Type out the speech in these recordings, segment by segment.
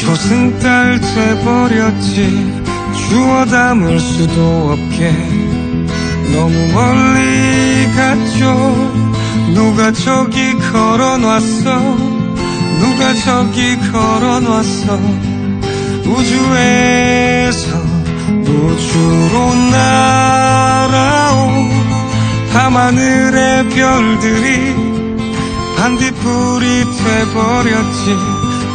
조승달 돼버렸지. 주워 담을 수도 없게. 너무 멀리 갔죠. 누가 저기 걸어놨어? 누가 저기 걸어놨어? 우주에서 우주로 날아온 밤하늘의 별들이 반딧불이 돼버렸지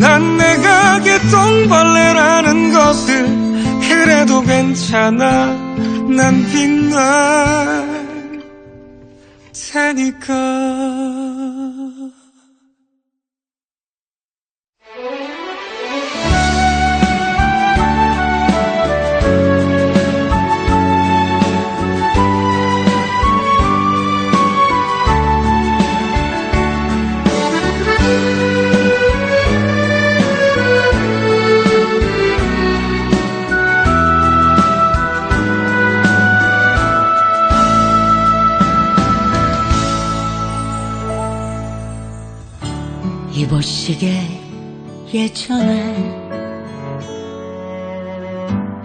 난 내가 개똥벌레라는 것을 그래도 괜찮아. 난 빛날 테니까 이보시게 예전에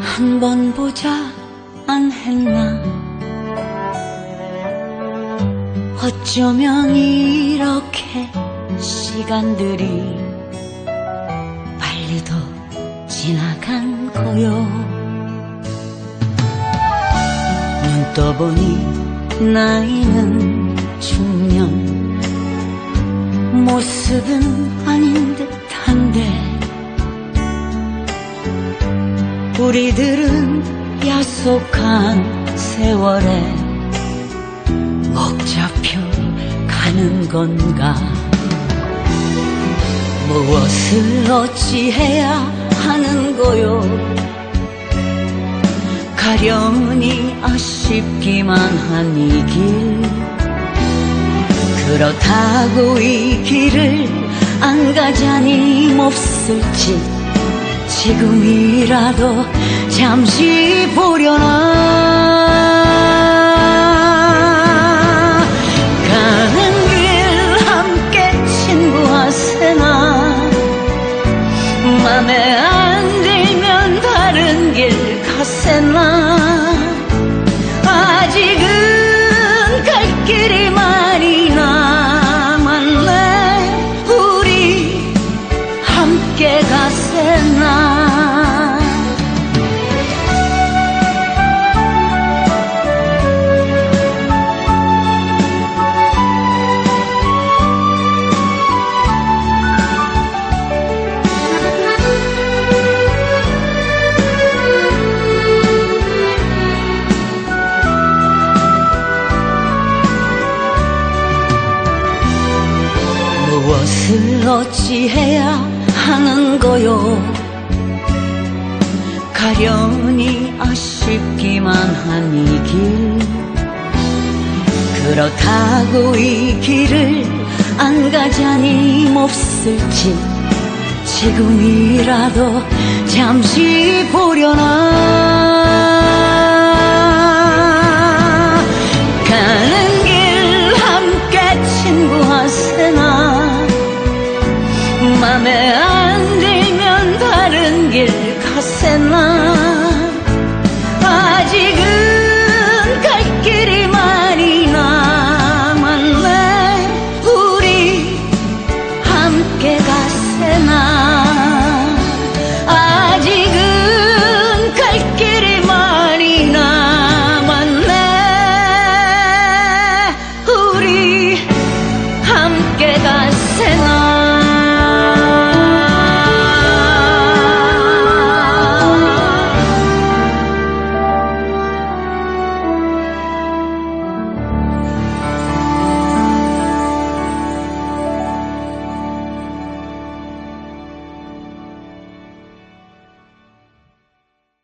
한 번 보자 안 했나? 어쩌면 이렇게 시간들이 빨리도 지나간 거요? 눈 떠보니 나이는 중년 모습은 아닌 듯한데 우리들은 약속한 세월에 목 잡혀 가는 건가? 무엇을 어찌해야 하는 거요? 가련히 아쉽기만 한 이길 그렇다고 이 길을 안 가자니 몹쓸지 지금이라도 잠시 보려나 무엇을 어찌해야 하는 거요? 가련히 아쉽기만 한 이 길. 그렇다고 이 길을 안 가자니 몹쓸지 지금이라도 잠시 보려나